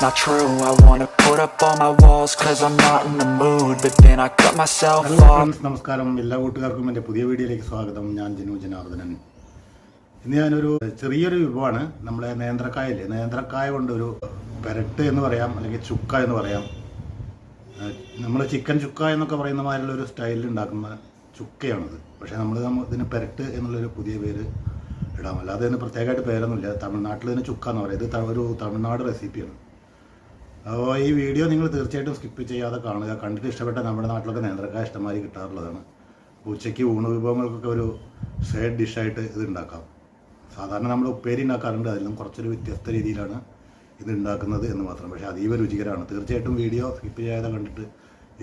it's not true. I wanna put up all my walls cause I'm not in the mood. But then I cut myself off. നമസ്കാരം. എല്ലാ കൂട്ടുകാർക്കും എന്റെ പുതിയ വീഡിയോയിലേക്ക് സ്വാഗതം. ഞാൻ ജനു ജനാർദ്ദനൻ. ഇന്ന് ഞാനൊരു ചെറിയൊരു വിഭവമാണ്. നമ്മളെ നേന്ത്രക്കായല്ലേ? നേന്ത്രക്കായ കൊണ്ടൊരു പെരട്ട് എന്ന് പറയാം അല്ലെങ്കിൽ ചുക്ക എന്ന് പറയാം. നമ്മൾ ചിക്കൻ ചുക്ക എന്നൊക്കെ പറയുന്ന മാതിരിയുള്ള ഒരു സ്റ്റൈലിൽ ഉണ്ടാക്കുന്ന ചുക്കയാണത്. പക്ഷേ നമ്മൾ ഇതിന് പെരട്ട് എന്നുള്ളൊരു പുതിയ പേര് ഇടാം. അല്ലാതെ ഇതിന് പ്രത്യേകമായിട്ട് പേരൊന്നുമില്ല. തമിഴ്നാട്ടിൽ ഇതിന് ചുക്ക എന്ന് പറയും ഇത് ഒരു തമിഴ്നാട് റെസിപ്പിയാണ്. അപ്പോൾ ഈ വീഡിയോ നിങ്ങൾ തീർച്ചയായിട്ടും സ്കിപ്പ് ചെയ്യാതെ കാണുക. കണ്ടിട്ട് ഇഷ്ടപ്പെട്ട നമ്മുടെ നാട്ടിലൊക്കെ നേന്ത്രക്കായ ഇഷ്ടമായി കിട്ടാറുള്ളതാണ്. ഉച്ചയ്ക്ക് ഊണ് വിഭവങ്ങൾക്കൊക്കെ ഒരു സൈഡ് ഡിഷായിട്ട് ഇത് ഉണ്ടാക്കാം. സാധാരണ നമ്മൾ ഉപ്പേരി ഉണ്ടാക്കാറുണ്ട്. അതിലും കുറച്ചൊരു വ്യത്യസ്ത രീതിയിലാണ് ഇത് ഉണ്ടാക്കുന്നത് എന്ന് മാത്രം. പക്ഷേ അതീവ രുചികരമാണ്. തീർച്ചയായിട്ടും വീഡിയോ സ്കിപ്പ് ചെയ്യാതെ കണ്ടിട്ട്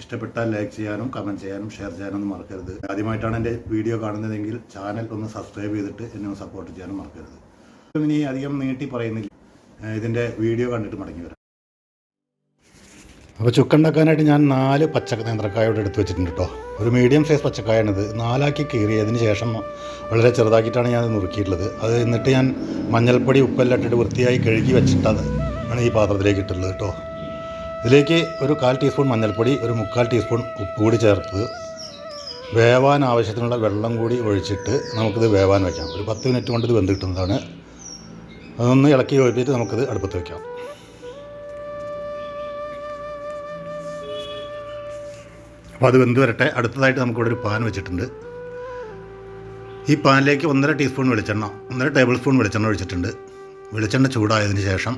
ഇഷ്ടപ്പെട്ടാൽ ലൈക്ക് ചെയ്യാനും കമന്റ് ചെയ്യാനും ഷെയർ ചെയ്യാനൊന്നും മറക്കരുത്. ആദ്യമായിട്ടാണ് എന്റെ വീഡിയോ കാണുന്നതെങ്കിൽ ചാനൽ ഒന്ന് സബ്സ്ക്രൈബ് ചെയ്തിട്ട് എന്നെ സപ്പോർട്ട് ചെയ്യാനും മറക്കരുത്. ഇനി അധികം നീട്ടി പറയുന്നില്ല. ഇതിന്റെ വീഡിയോ കണ്ടിട്ട് മടങ്ങി വരാം. അപ്പോൾ ചുക്ക ഉണ്ടാക്കാനായിട്ട് ഞാൻ നാല് പച്ച നേന്ത്രക്കായ ഇവിടെ എടുത്ത് വെച്ചിട്ടുണ്ട് കേട്ടോ. ഒരു മീഡിയം സൈസ് പച്ചക്കായാണിത്. നാലാക്കി കീറിയതിന് ശേഷം വളരെ ചെറുതാക്കിയിട്ടാണ് ഞാൻ നുറുക്കിയിട്ടുള്ളത്. അത് എന്നിട്ട് ഞാൻ മഞ്ഞൾപ്പൊടി ഉപ്പെല്ലാം ഇട്ടിട്ട് വൃത്തിയായി കഴുകി വെച്ചിട്ടത് ആണ് ഈ പാത്രത്തിലേക്ക് ഇട്ടുള്ളത് കേട്ടോ. ഇതിലേക്ക് ഒരു കാൽ ടീസ്പൂൺ മഞ്ഞൾപ്പൊടി ഒരു മുക്കാൽ ടീസ്പൂൺ ഉപ്പ് കൂടി ചേർത്ത് വേവാൻ ആവശ്യത്തിനുള്ള വെള്ളം കൂടി ഒഴിച്ചിട്ട് നമുക്കിത് വേവാൻ വയ്ക്കാം ഒരു പത്ത് മിനിറ്റ് കൊണ്ട് ഇത് വെന്ത് കിട്ടുന്നതാണ്. അതൊന്ന് ഇളക്കി ഒഴിപ്പിച്ച് നമുക്കിത് അടുപ്പത്ത് വയ്ക്കാം അപ്പോൾ അത് വെന്ത് വരട്ടെ. അടുത്തതായിട്ട് നമുക്കിവിടെ ഒരു പാൻ വെച്ചിട്ടുണ്ട്. ഈ പാനിലേക്ക് ഒന്നര ടീസ്പൂൺ വെളിച്ചെണ്ണ ഒന്നര ടേബിൾ സ്പൂൺ വെളിച്ചെണ്ണ ഒഴിച്ചിട്ടുണ്ട്. വെളിച്ചെണ്ണ ചൂടായതിന് ശേഷം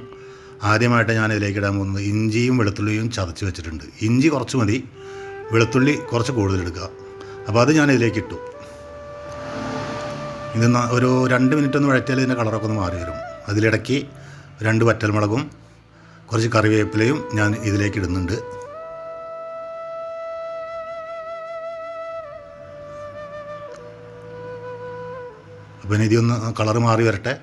ആദ്യമായിട്ട് ഞാൻ ഇതിലേക്ക് ഇടാൻ പോകുന്നത് ഇഞ്ചിയും വെളുത്തുള്ളിയും ചതച്ച് വെച്ചിട്ടുണ്ട്. ഇഞ്ചി കുറച്ച് മതി വെളുത്തുള്ളി കുറച്ച് കൂടുതൽ എടുക്കുക അപ്പോൾ അത് ഞാൻ ഇതിലേക്ക് ഇട്ടു. ഇത് ഒരു രണ്ട് മിനിറ്റ് ഒന്ന് വഴറ്റിയാൽ ഇതിന്റെ കളറൊക്കെ ഒന്ന് മാറി വരും. അതിലിടയ്ക്ക് രണ്ട് വറ്റൽമുളകും കുറച്ച് കറിവേപ്പിലയും ഞാൻ ഇതിലേക്ക് ഇടുന്നുണ്ട്. അപ്പോൾ ഇനി ഇതൊന്ന് കളറ് മാറി വരട്ടെ.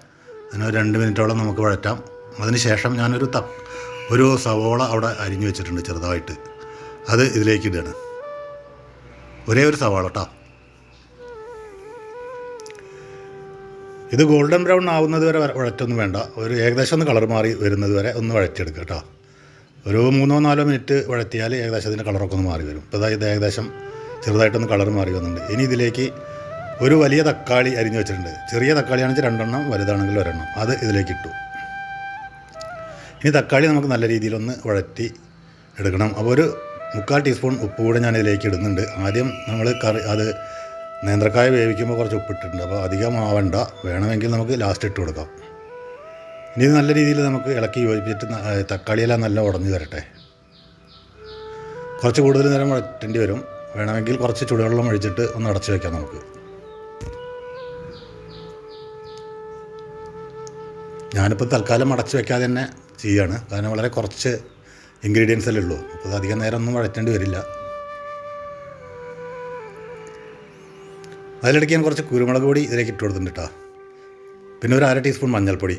അതിന് രണ്ട് മിനിറ്റോളം നമുക്ക് വഴറ്റാം. അതിന് ശേഷം ഞാനൊരു ത ഒരു സവോള അവിടെ അരിഞ്ഞു വെച്ചിട്ടുണ്ട് ചെറുതായിട്ട്. അത് ഇതിലേക്ക് ഇടുകയാണ്. ഒരേ ഒരു സവാള കേട്ടോ. ഇത് ഗോൾഡൻ ബ്രൗൺ ആവുന്നത് വര- വഴറ്റൊന്നും വേണ്ട. ഒരു ഏകദേശം ഒന്ന് കളർ മാറി വരുന്നത് വരെ ഒന്ന് വഴറ്റിയെടുക്കുക കേട്ടോ. ഒരു മൂന്നോ നാലോ മിനിറ്റ് വഴറ്റിയാൽ ഏകദേശം അതിന്റെ കളറൊക്കെ ഒന്ന് മാറി വരും. ഇപ്പോൾ ഇത് ഏകദേശം ചെറുതായിട്ടൊന്ന് കളർ മാറി വന്നിട്ടുണ്ട്. ഇനി ഇതിലേക്ക് ഒരു വലിയ തക്കാളി അരിഞ്ഞു വെച്ചിട്ടുണ്ട്. ചെറിയ തക്കാളിയാണെങ്കിൽ രണ്ടെണ്ണം വലുതാണെങ്കിൽ ഒരെണ്ണം. അത് ഇതിലേക്ക് ഇട്ടു. ഇനി തക്കാളി നമുക്ക് നല്ല രീതിയിലൊന്ന് വഴറ്റി എടുക്കണം. അപ്പോൾ ഒരു മുക്കാൽ ടീസ്പൂൺ ഉപ്പ് കൂടെ ഞാൻ ഇതിലേക്ക് ഇടുന്നുണ്ട്. ആദ്യം നമ്മൾ കറി അത് നേന്ത്രക്കായ വേവിക്കുമ്പോൾ കുറച്ച് ഉപ്പിട്ടിട്ടുണ്ട് അപ്പോൾ അധികം ആവണ്ട. വേണമെങ്കിൽ നമുക്ക് ലാസ്റ്റ് ഇട്ട് കൊടുക്കാം. ഇനി ഇത് നല്ല രീതിയിൽ നമുക്ക് ഇളക്കി യോജിപ്പിച്ചിട്ട് തക്കാളിയെല്ലാം നല്ല ഉടഞ്ഞു വരട്ടെ. കുറച്ച് കൂടുതൽ നേരം വഴറ്റേണ്ടി വരും. വേണമെങ്കിൽ കുറച്ച് ചുടുവെള്ളം ഒഴിച്ചിട്ട് ഒന്ന് അടച്ചു വയ്ക്കാം നമുക്ക്. ഞാനിപ്പോൾ തൽക്കാലം അടച്ച് വെക്കാതെ തന്നെ ചെയ്യാണ്. കാരണം വളരെ കുറച്ച് ഇൻഗ്രീഡിയൻസ് അല്ലേ ഉള്ളൂ. അപ്പോൾ അത് അധികം നേരം ഒന്നും വഴറ്റേണ്ടി വരില്ല. അതിലിടയ്ക്ക് ഞാൻ കുറച്ച് കുരുമുളക് പൊടി ഇതിലേക്ക് ഇട്ട് കൊടുത്തിട്ടുണ്ട് കേട്ടോ പിന്നെ ഒരു അര ടീസ്പൂൺ മഞ്ഞൾപ്പൊടി.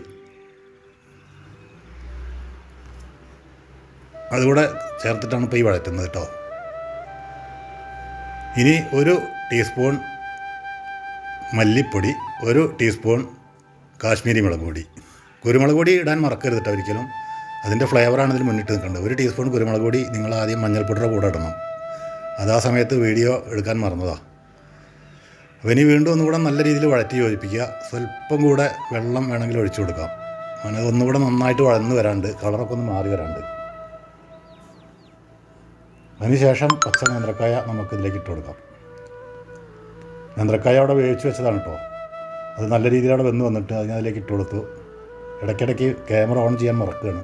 അതുകൂടെ ചേർത്തിട്ടാണ് ഇപ്പോൾ ഈ വഴറ്റുന്നത് കേട്ടോ ഇനി ഒരു ടീസ്പൂൺ മല്ലിപ്പൊടി ഒരു ടീസ്പൂൺ കാശ്മീരി മുളക് പൊടി. കുരുമുളക് പൊടി ഇടാൻ മറക്കരുത് കേട്ടോ ഒരിക്കലും. അതിന്റെ ഫ്ലേവറാണ് ഇതിൽ മുന്നിട്ട് നിൽക്കേണ്ടത്. ഒരു ടീസ്പൂൺ കുരുമുളക് പൊടി നിങ്ങൾ ആദ്യം മഞ്ഞൾപ്പൊടിയുടെ കൂടെ ഇടണം. അത് ആ സമയത്ത് വീഡിയോ എടുക്കാൻ മറന്നതാണ് അപ്പോൾ ഇനി വീണ്ടും ഒന്നുകൂടെ നല്ല രീതിയിൽ വഴറ്റി യോജിപ്പിക്കുക. സ്വല്പം കൂടെ വെള്ളം വേണമെങ്കിൽ ഒഴിച്ചു കൊടുക്കാം. അങ്ങനെ ഒന്നുകൂടെ നന്നായിട്ട് വഴന്ന് വരാണ്ട് കളറൊക്കെ ഒന്ന് മാറി വരാണ്ട്. അതിനുശേഷം പച്ച നേന്ത്രക്കായ നമുക്ക് ഇതിലേക്ക് ഇട്ട് കൊടുക്കാം. നേന്ത്രക്കായ അവിടെ വേവിച്ച് വെച്ചതാണ് കേട്ടോ അത് നല്ല രീതിയിൽ അവിടെ വെന്ന് വന്നിട്ട് അതിനതിലേക്ക് ഇട്ട് കൊടുത്തു. ഇടയ്ക്കിടയ്ക്ക് ക്യാമറ ഓൺ ചെയ്യാൻ മറക്കുകയാണ്.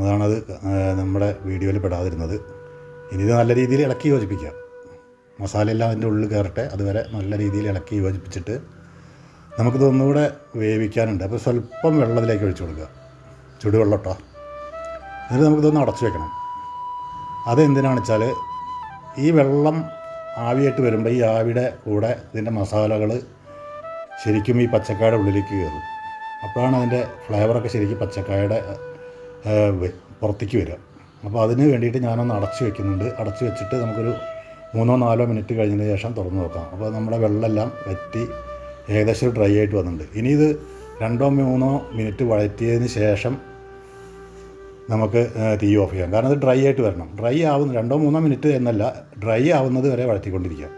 അതാണത് നമ്മുടെ വീഡിയോയിൽ പെടാതിരുന്നത്. ഇനി ഇത് നല്ല രീതിയിൽ ഇളക്കി യോജിപ്പിക്കാം. മസാലയെല്ലാം അതിന്റെ ഉള്ളിൽ കയറട്ടെ അതുവരെ നല്ല രീതിയിൽ ഇളക്കി യോജിപ്പിച്ചിട്ട് നമുക്കിത് ഒന്നുകൂടെ വേവിക്കാനുണ്ട്. അപ്പോൾ സ്വല്പം വെള്ളത്തിലേക്ക് ഒഴിച്ചു കൊടുക്കുക. ചുടുവെള്ളം കേട്ടോ എന്നിട്ട് നമുക്കിതൊന്ന് അടച്ചു വെക്കണം. അതെന്തിനാണെന്ന് വെച്ചാൽ ഈ വെള്ളം ആവിയായിട്ട് വരുമ്പോൾ ഈ ആവിയുടെ കൂടെ ഇതിന്റെ മസാലകൾ ശരിക്കും ഈ പച്ചക്കായുടെ ഉള്ളിലേക്ക് കയറും. അപ്പോഴാണ് അതിന്റെ ഫ്ലേവറൊക്കെ ശരിക്കും പച്ചക്കായുടെ പുറത്തേക്ക് വരിക. അപ്പോൾ അതിന് വേണ്ടിയിട്ട് ഞാനൊന്ന് അടച്ച് വെക്കുന്നുണ്ട്. അടച്ച് വെച്ചിട്ട് നമുക്കൊരു മൂന്നോ നാലോ മിനിറ്റ് കഴിഞ്ഞതിന് ശേഷം തുറന്ന് നോക്കാം. അപ്പോൾ നമ്മുടെ വെള്ളമെല്ലാം വറ്റി ഏകദേശം ഡ്രൈ ആയിട്ട് വന്നിട്ടുണ്ട്. ഇനി ഇത് രണ്ടോ മൂന്നോ മിനിറ്റ് വഴറ്റിയതിന് ശേഷം നമുക്ക് തീ ഓഫ് ചെയ്യാം. കാരണം അത് ഡ്രൈ ആയിട്ട് വരണം. ഡ്രൈ ആവുന്ന രണ്ടോ മൂന്നോ മിനിറ്റ് എന്നല്ല ഡ്രൈ ആവുന്നത് വരെ വഴറ്റിക്കൊണ്ടിരിക്കാം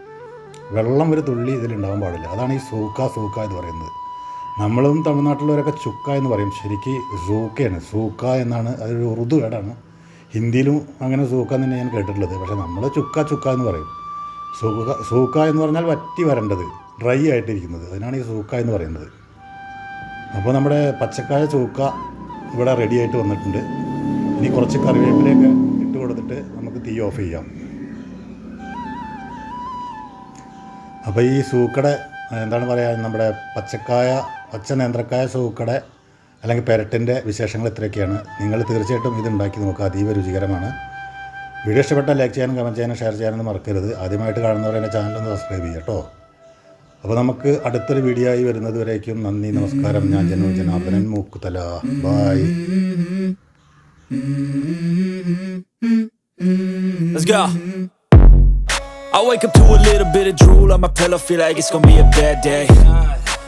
വെള്ളം ഒരു തുള്ളി ഇതിലുണ്ടാവാൻ പാടില്ല. അതാണ് ഈ സൂക്ക സൂക്ക എന്ന് പറയുന്നത്. നമ്മളും തമിഴ്നാട്ടിലുള്ളവരൊക്കെ ചുക്ക എന്ന് പറയും. ശരിക്ക് സൂക്കയാണ്. സൂക്ക എന്നാണ് അതൊരു ഉറുദു വേർഡാണ് ഹിന്ദിയിലും അങ്ങനെ സൂക്ക തന്നെ ഞാൻ കേട്ടിട്ടുള്ളത്. പക്ഷേ നമ്മൾ ചുക്ക ചുക്ക എന്ന് പറയും. സൂക്ക സൂക്ക എന്ന് പറഞ്ഞാൽ വറ്റി വരേണ്ടത് ഡ്രൈ ആയിട്ടിരിക്കുന്നത്. അതിനാണ് ഈ സൂക്ക എന്ന് പറയുന്നത്. അപ്പോൾ നമ്മുടെ പച്ചക്കായ ചൂക്ക ഇവിടെ റെഡി ആയിട്ട് വന്നിട്ടുണ്ട്. ഇനി കുറച്ച് കറിവേപ്പിലയൊക്കെ ഇട്ട് കൊടുത്തിട്ട് നമുക്ക് തീ ഓഫ് ചെയ്യാം. അപ്പോൾ ഈ സൂക്കടെ എന്താണ് പറയുക നമ്മുടെ പച്ചക്കായ പച്ച നേന്ത്രക്കായ സൂക്കടെ അല്ലെങ്കിൽ പെരട്ടിന്റെ വിശേഷങ്ങൾ ഇത്രയൊക്കെയാണ്. നിങ്ങൾ തീർച്ചയായിട്ടും ഇത് ഉണ്ടാക്കി നോക്കുക. അതീവ രുചികരമാണ്. വീഡിയോ ഇഷ്ടപ്പെട്ടാൽ ലൈക്ക് ചെയ്യാനും കമന്റ് ചെയ്യാനും ഷെയർ ചെയ്യാനും മറക്കരുത്. ആദ്യമായിട്ട് കാണുന്നവർ എന്റെ ചാനലൊന്ന് സബ്സ്ക്രൈബ് ചെയ്യുക കേട്ടോ. അപ്പോൾ നമുക്ക് അടുത്തൊരു വീഡിയോ ആയി വരുന്നത് വരേക്കും. നന്ദി നമസ്കാരം. ഞാൻ ജനു Janardhanan Mookkuthala bye. I wake up to a little bit of drool on my pillow, feel like it's gonna be a bad day.